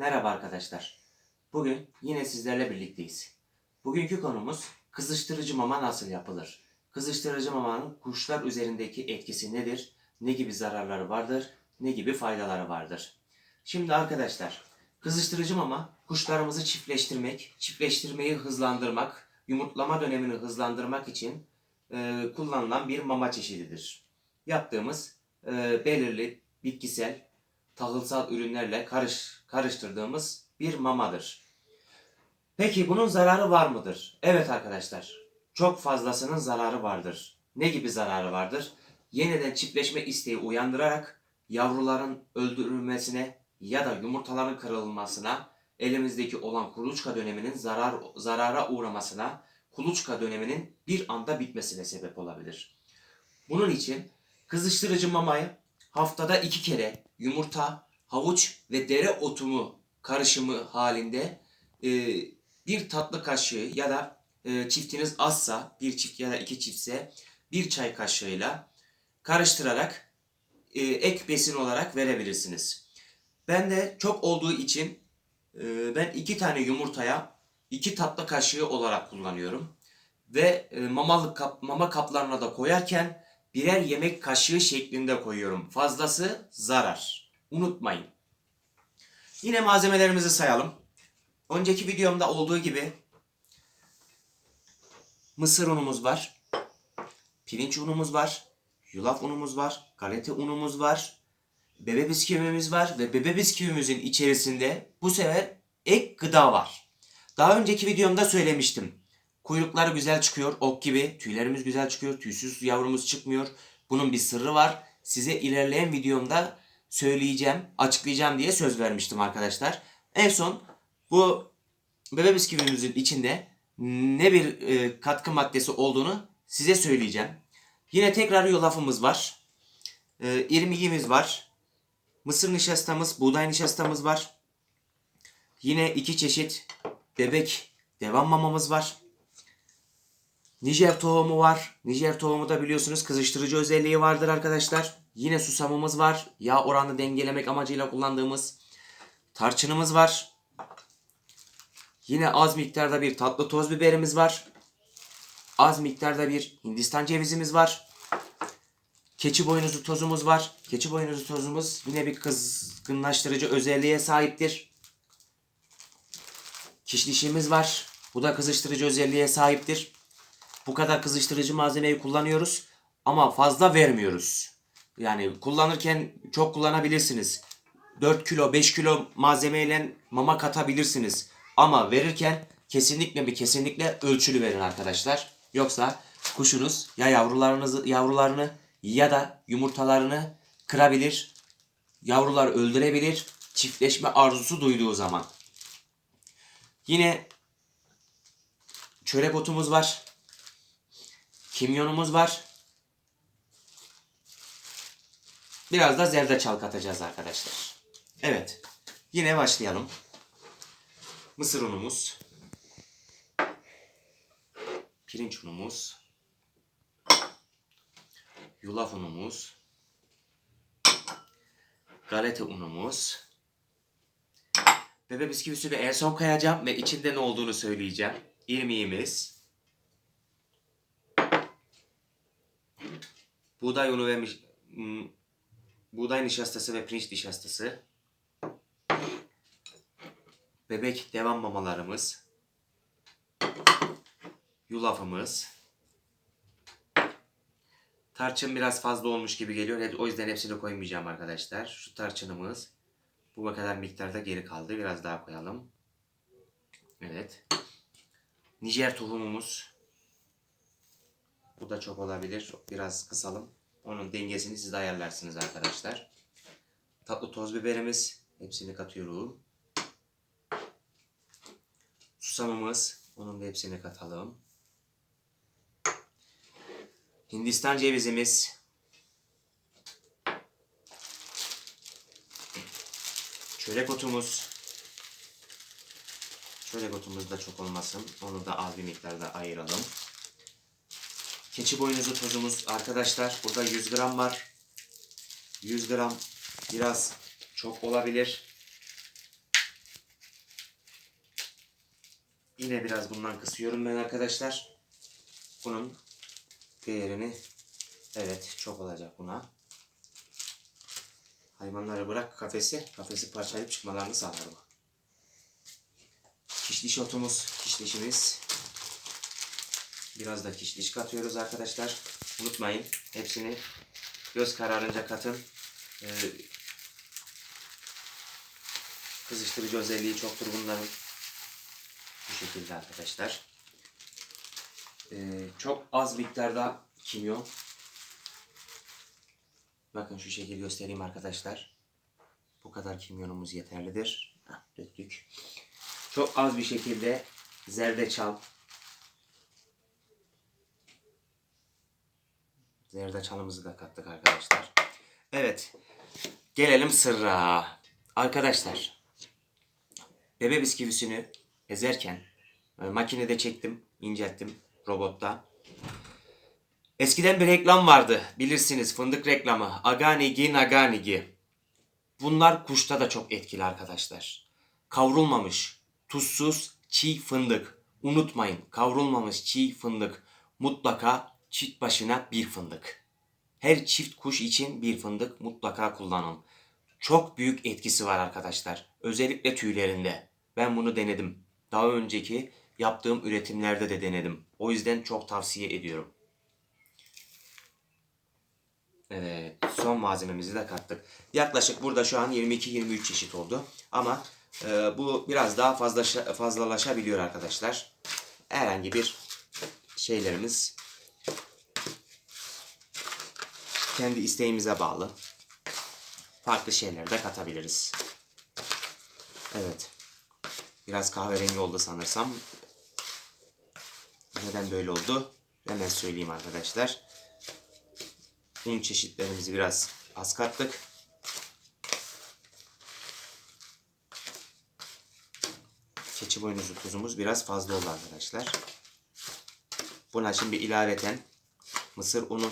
Merhaba arkadaşlar. Bugün yine sizlerle birlikteyiz. Bugünkü konumuz kızıştırıcı mama nasıl yapılır? Kızıştırıcı mamanın kuşlar üzerindeki etkisi nedir? Ne gibi zararları vardır? Ne gibi faydaları vardır? Şimdi arkadaşlar, kızıştırıcı mama kuşlarımızı çiftleştirmek, çiftleştirmeyi hızlandırmak, yumurtlama dönemini hızlandırmak için e, kullanılan bir mama çeşididir. Yaptığımız e, belirli bitkisel, tahılsal ürünlerle karış, karıştırdığımız bir mamadır. Peki bunun zararı var mıdır? Evet arkadaşlar, çok fazlasının zararı vardır. Ne gibi zararı vardır? Yeniden çiftleşme isteği uyandırarak yavruların öldürülmesine ya da yumurtaların kırılmasına, elimizdeki olan kuluçka döneminin zarar zarara uğramasına, kuluçka döneminin bir anda bitmesine sebep olabilir. Bunun için kızıştırıcı mamayı haftada iki kere yumurta, havuç ve dere otumu karışımı halinde e, bir tatlı kaşığı ya da e, çiftiniz azsa bir çift ya da iki çiftse bir çay kaşığıyla karıştırarak e, ek besin olarak verebilirsiniz. Ben de çok olduğu için e, ben iki tane yumurtaya iki tatlı kaşığı olarak kullanıyorum. Ve e, mamalık kap, mama kaplarına da koyarken birer yemek kaşığı şeklinde koyuyorum. Fazlası zarar. Unutmayın. Yine malzemelerimizi sayalım. Önceki videomda olduğu gibi mısır unumuz var. Pirinç unumuz var. Yulaf unumuz var. Galeta unumuz var. Bebe bisküvimiz var ve bebe bisküvimizin içerisinde bu sefer ek gıda var. Daha önceki videomda söylemiştim. Kuyrukları güzel çıkıyor, ok gibi. Tüylerimiz güzel çıkıyor, tüysüz yavrumuz çıkmıyor. Bunun bir sırrı var. Size ilerleyen videomda söyleyeceğim, açıklayacağım diye söz vermiştim arkadaşlar. En son bu bebe bisküvimizin içinde ne bir e, katkı maddesi olduğunu size söyleyeceğim. Yine tekrar yulafımız var. E, irmiğimiz var. Mısır nişastamız, buğday nişastamız var. Yine iki çeşit bebek devam mamamız var. Nijer tohumu var. Nijer tohumu da biliyorsunuz kızıştırıcı özelliği vardır arkadaşlar. Yine susamımız var. Yağ oranını dengelemek amacıyla kullandığımız tarçınımız var. Yine az miktarda bir tatlı toz biberimiz var. Az miktarda bir Hindistan cevizimiz var. Keçi boynuzu tozumuz var. Keçi boynuzu tozumuz yine bir kızgınlaştırıcı özelliğe sahiptir. Kişnişimiz var. Bu da kızıştırıcı özelliğe sahiptir. Bu kadar kızıştırıcı malzemeyi kullanıyoruz ama fazla vermiyoruz. Yani kullanırken çok kullanabilirsiniz. 4 kilo 5 kilo malzemeyle mama katabilirsiniz. Ama verirken kesinlikle bir kesinlikle ölçülü verin arkadaşlar. Yoksa kuşunuz ya yavrularınızı yavrularını ya da yumurtalarını kırabilir. Yavrular öldürebilir. Çiftleşme arzusu duyduğu zaman. Yine çörek otumuz var. Kimyonumuz var. Biraz da zerdeçal katacağız arkadaşlar. Evet. Yine başlayalım. Mısır unumuz. Pirinç unumuz. Yulaf unumuz. Galeta unumuz. Bebe bisküvisi ve en son kayacağım ve içinde ne olduğunu söyleyeceğim. İrmiğimiz. Buğday unu ve buğday nişastası ve pirinç nişastası. Bebek devam mamalarımız. Yulafımız. Tarçın biraz fazla olmuş gibi geliyor. O yüzden hepsini koymayacağım arkadaşlar. Şu tarçınımız. Bu kadar miktarda geri kaldı. Biraz daha koyalım. Evet. Nijer tohumumuz. Bu da çok olabilir. Biraz kısalım. Onun dengesini siz de ayarlarsınız arkadaşlar. Tatlı toz biberimiz. Hepsini katıyorum. Susamımız. Onun da hepsini katalım. Hindistan cevizimiz. Çörek otumuz. Çörek otumuz da çok olmasın. Onu da az bir miktarda ayıralım. Keçi boynuzu tozumuz arkadaşlar. Burada 100 gram var. 100 gram biraz çok olabilir. Yine biraz bundan kısıyorum ben arkadaşlar. Bunun değerini evet çok olacak buna. Hayvanları bırak kafesi, kafesi parçalayıp çıkmalarını sağlar bu. Kişniş otumuz, kişnişimiz. Biraz da kişniş katıyoruz arkadaşlar. Unutmayın hepsini göz kararınca katın. Ee, kızıştırıcı özelliği çoktur bunların. Bu şekilde arkadaşlar. Ee, çok az miktarda kimyon. Bakın şu şekil göstereyim arkadaşlar. Bu kadar kimyonumuz yeterlidir. Heh, döktük. Çok az bir şekilde zerdeçal. Zerdeçalımızı da kattık arkadaşlar. Evet. Gelelim sırra. Arkadaşlar. Bebe bisküvisini ezerken e, makinede çektim, incelttim robotta. Eskiden bir reklam vardı. Bilirsiniz fındık reklamı. Aganigi naganigi. Bunlar kuşta da çok etkili arkadaşlar. Kavrulmamış, tuzsuz, çiğ fındık. Unutmayın kavrulmamış çiğ fındık. Mutlaka çift başına bir fındık. Her çift kuş için bir fındık mutlaka kullanın. Çok büyük etkisi var arkadaşlar. Özellikle tüylerinde. Ben bunu denedim. Daha önceki yaptığım üretimlerde de denedim. O yüzden çok tavsiye ediyorum. Evet, son malzememizi de kattık. Yaklaşık burada şu an 22-23 çeşit oldu. Ama e, bu biraz daha fazla fazlalaşabiliyor arkadaşlar. Herhangi bir şeylerimiz kendi isteğimize bağlı. Farklı şeyler de katabiliriz. Evet. Biraz kahverengi oldu sanırsam. Neden böyle oldu? Hemen söyleyeyim arkadaşlar. Un çeşitlerimizi biraz az kattık. Keçi boynuzu tuzumuz biraz fazla oldu arkadaşlar. Buna şimdi ilaveten mısır unu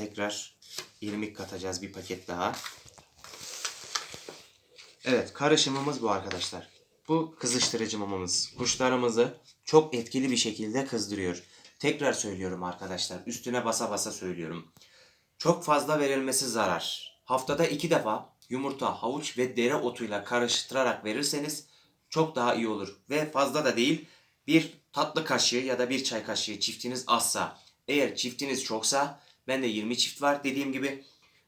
tekrar irmik katacağız bir paket daha. Evet karışımımız bu arkadaşlar. Bu kızıştırıcı mamamız kuşlarımızı çok etkili bir şekilde kızdırıyor. Tekrar söylüyorum arkadaşlar. Üstüne basa basa söylüyorum. Çok fazla verilmesi zarar. Haftada iki defa yumurta, havuç ve dere otuyla karıştırarak verirseniz çok daha iyi olur. Ve fazla da değil bir tatlı kaşığı ya da bir çay kaşığı çiftiniz azsa. Eğer çiftiniz çoksa ben de 20 çift var dediğim gibi.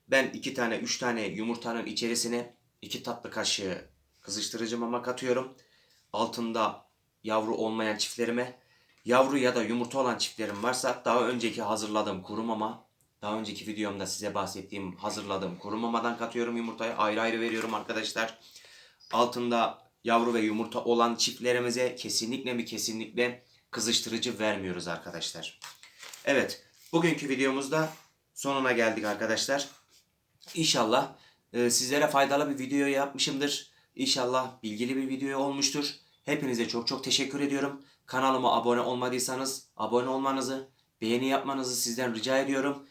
Ben 2 tane 3 tane yumurtanın içerisine 2 tatlı kaşığı kızıştırıcı mama katıyorum. Altında yavru olmayan çiftlerime yavru ya da yumurta olan çiftlerim varsa daha önceki hazırladığım kuru mama daha önceki videomda size bahsettiğim hazırladığım kuru mamadan katıyorum yumurtayı ayrı ayrı veriyorum arkadaşlar. Altında yavru ve yumurta olan çiftlerimize kesinlikle mi kesinlikle kızıştırıcı vermiyoruz arkadaşlar. Evet bugünkü videomuzda sonuna geldik arkadaşlar. İnşallah e, sizlere faydalı bir video yapmışımdır. İnşallah bilgili bir video olmuştur. Hepinize çok çok teşekkür ediyorum. Kanalıma abone olmadıysanız abone olmanızı, beğeni yapmanızı sizden rica ediyorum.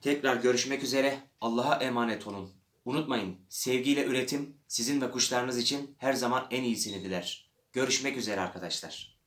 Tekrar görüşmek üzere. Allah'a emanet olun. Unutmayın, sevgiyle üretim sizin ve kuşlarınız için her zaman en iyisini diler. Görüşmek üzere arkadaşlar.